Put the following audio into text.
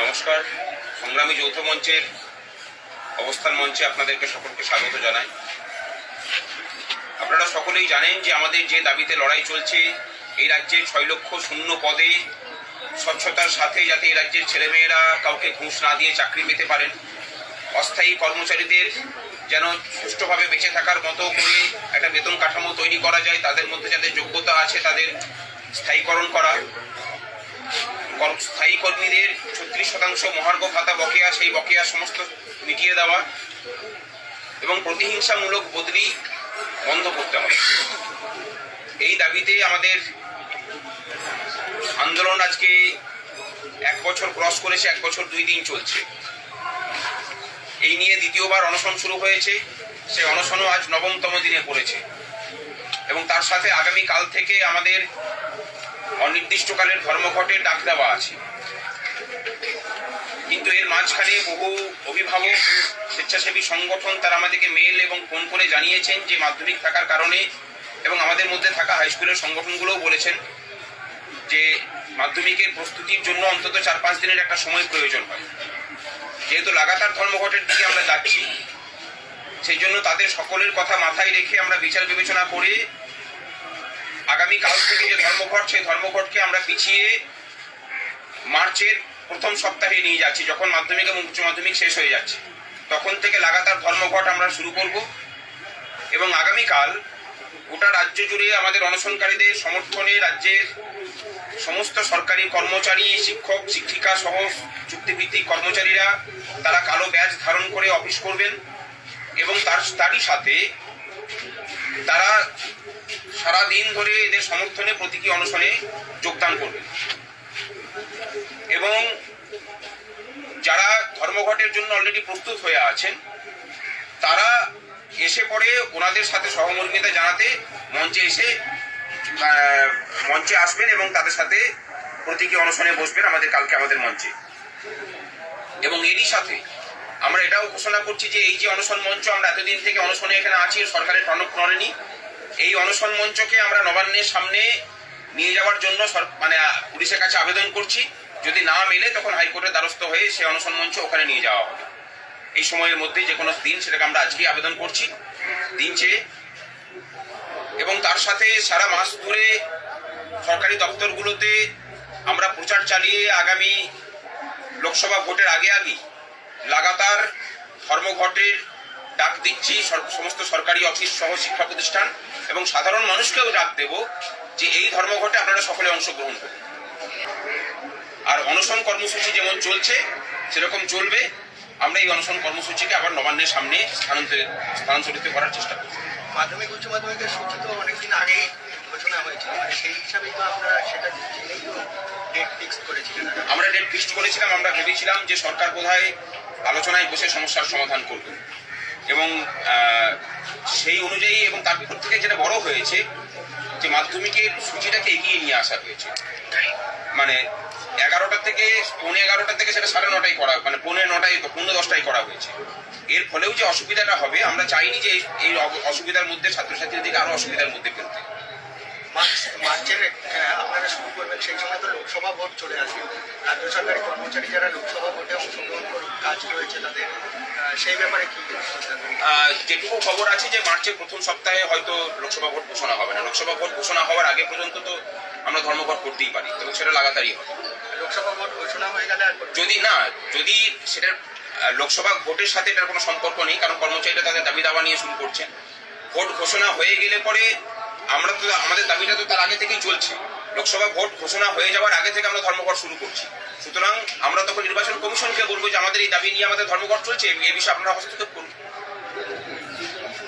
নমস্কার। সংগ্রামী যৌথ মঞ্চের অবস্থান মঞ্চে আপনাদেরকে সকলকে স্বাগত জানাই। আপনারা সকলেই জানেন যে আমাদের যে দাবিতে লড়াই চলছে, এই রাজ্যে ছয় লক্ষ শূন্য পদে স্বচ্ছতার সাথে যাতে এই রাজ্যের ছেলেমেয়েরা কাউকে ঘুষ না দিয়ে চাকরি পেতে পারেন, অস্থায়ী কর্মচারীদের যেন সুষ্ঠুভাবে বেঁচে থাকার মতো করে একটা বেতন কাঠামো তৈরি করা যায়, তাদের মধ্যে যাদের যোগ্যতা আছে তাদের স্থায়ীকরণ করা। স্থায়ী কর্মীদের ছত্রিশ শতাংশ মহার্ঘ ভাতা বকেয়া, সেই বকেয়া সমস্ত মিটিয়ে দেওয়া এবং প্রতিহিংসামূলক বদলি বন্ধ করতে হবে। এই দাবিতে আমাদের আন্দোলন আজকে এক বছর ক্রস করেছে, এক বছর দুই দিন চলছে। এই নিয়ে দ্বিতীয়বার অনশন শুরু হয়েছে। সেই অনশনও আজ নবমতম দিনে পড়েছে। এবং তার সাথে আগামী কাল থেকে আমাদের অনির্দিষ্টকালের ধর্মঘটের ডাক দেওয়া আছে। কিন্তু এর মাঝখানে বহু অভিভাবক, স্বেচ্ছাসেবী সংগঠন তারা আমাদেরকে মেল এবং ফোন করে জানিয়েছেন যে মাধ্যমিক থাকার কারণে এবং আমাদের মধ্যে থাকা হাইস্কুলের সংগঠনগুলোও বলেছেন যে মাধ্যমিকের প্রস্তুতির জন্য অন্তত চার পাঁচ দিনের একটা সময় প্রয়োজন হয়। যেহেতু লাগাতার ধর্মঘটের দিকে আমরা যাচ্ছি, সেই জন্য তাদের সকলের কথা মাথায় রেখে আমরা বিচার বিবেচনা করে আগামী কাল থেকে যে ধর্মঘট, সেই ধর্মঘটকে আমরা পিছিয়ে মার্চের প্রথম সপ্তাহে নিয়ে যাচ্ছি, যখন মাধ্যমিক এবং উচ্চ মাধ্যমিক শেষ হয়ে যাচ্ছে। তখন থেকে লাগাতার ধর্মঘট আমরা শুরু করব এবং আগামীকাল গোটা রাজ্য জুড়ে আমাদের অনশনকারীদের সমর্থনে রাজ্যের সমস্ত সরকারি কর্মচারী, শিক্ষক, শিক্ষিকা সহ চুক্তিভিত্তিক কর্মচারীরা তারা কালো ব্যাজ ধারণ করে অফিস করবেন এবং তার, তারই সাথে তারা সারা দিন ধরে এদের সমর্থনে, প্রতীকী অনশনে যোগদান করবে। এবং যারা ধর্মঘটের জন্য অলরেডি প্রস্তুত হয়ে আছেন, তারা এসে পরে ওনাদের সাথে সহমর্মিতা জানাতে মঞ্চে এসে মঞ্চে আসবেন এবং তাদের সাথে প্রতীকী অনশনে বসবেন আমাদের কালকে আমাদের মঞ্চে। এবং এরই সাথে আমরা এটাও ঘোষণা করছি যে এই যে অনশন মঞ্চ আমরা এতদিন থেকে অনশনে এখানে আছি, সরকারের টনক নড়েনি। এই অনশন মঞ্চকে আমরা নবান্নের সামনে নিয়ে যাওয়ার জন্য মানে পুলিশের কাছে আবেদন করছি। যদি না মেলে তখন হাইকোর্টের দ্বারস্থ হয়ে সেই অনশন মঞ্চ ওখানে নিয়ে যাওয়া হবে। এই সময়ের মধ্যে যে কোনো দিন সেটাকে আমরা আজকেই আবেদন করছি, দিন চেয়ে। এবং তার সাথে সারা মাস ধরে সরকারি দপ্তরগুলোতে আমরা প্রচার চালিয়ে আগামী লোকসভা ভোটের আগে আগে লাগাতার ধর্মঘটের ডাক দিচ্ছি সমস্ত সরকারি অফিস সহ শিক্ষা প্রতিষ্ঠান এবং সাধারণ মানুষকেও ডাক দেব যে এই ধর্মঘটে আপনারা সকলে অংশগ্রহণ করুন। আর অনশন কর্মসূচি যেমন চলছে সেরকম চলবে। আমরা এই অনশন কর্মসূচিকে আবার নবান্নের সামনে স্থানান্তরিত স্থানান্তরিত করার চেষ্টা করব। মাধ্যমিক উচ্চ মাধ্যমিকের সূচি তো অনেকদিন আগেই ঘোষণা হয়েছিল মানে সেই হিসাবেই তো আপনারা সেটা জেনেই তো ডেট ফিক্স করেছিলেন। আমরা ডেট ফিক্সড করেছিলাম আমরা ভেবেছিলাম যে সরকার বোধহয় আলোচনায় বসে সমস্যার সমাধান করবে এবং সেই অনুযায়ী এবং তার তারপর থেকে যেটা বড় হয়েছে, যে মাধ্যমিকের সূচিটাকে এগিয়ে নিয়ে আসা হয়েছে। মানে এগারোটা থেকে, পৌনে এগারোটা থেকে সেটা সাড়ে নটায় করা মানে পৌনে নটায়, পৌনে দশটায় করা হয়েছে। এর ফলেও যে অসুবিধাটা হবে, আমরা চাইনি যে এই- অসুবিধার মধ্যে ছাত্রছাত্রীদেরকে আরও অসুবিধার মধ্যে ফেলতে। মার্চ মার্চের আপনারা শুরু করবেন সেই সময় তো লোকসভা ভোট চলে আসবে রাজ্য সরকারি কর্মচারী যারা লোকসভা ভোটে অংশগ্রহণ করুন কাজ রয়েছে তাদের সেই ব্যাপারে কি যেটুকু খবর আছে যে মার্চের প্রথম সপ্তাহে হয়তো লোকসভা ভোট ঘোষণা হবে না। লোকসভা ভোট ঘোষণা হওয়ার আগে পর্যন্ত তো আমরা ধর্মঘট করতেই পারি এবং সেটা লাগাতারই হবে। লোকসভা ভোট ঘোষণা হয়ে গেলে যদি না যদি সেটার লোকসভা ভোটের সাথে এটার কোনো সম্পর্ক নেই কারণ কর্মচারীরা তাদের দাবি দাবা নিয়ে শুরু করছেন। ভোট ঘোষণা হয়ে গেলে পরে আমরা তো আমাদের দাবিটা তো তার আগে থেকেই চলছে। লোকসভা ভোট ঘোষণা হয়ে যাওয়ার আগে থেকে আমরা ধর্মঘট শুরু করছি। সুতরাং আমরা তখন নির্বাচন কমিশনকে বলব যে আমাদের এই দাবি নিয়ে আমাদের ধর্মঘট চলছে এ বিষয়ে আপনারা হস্তক্ষেপ করুন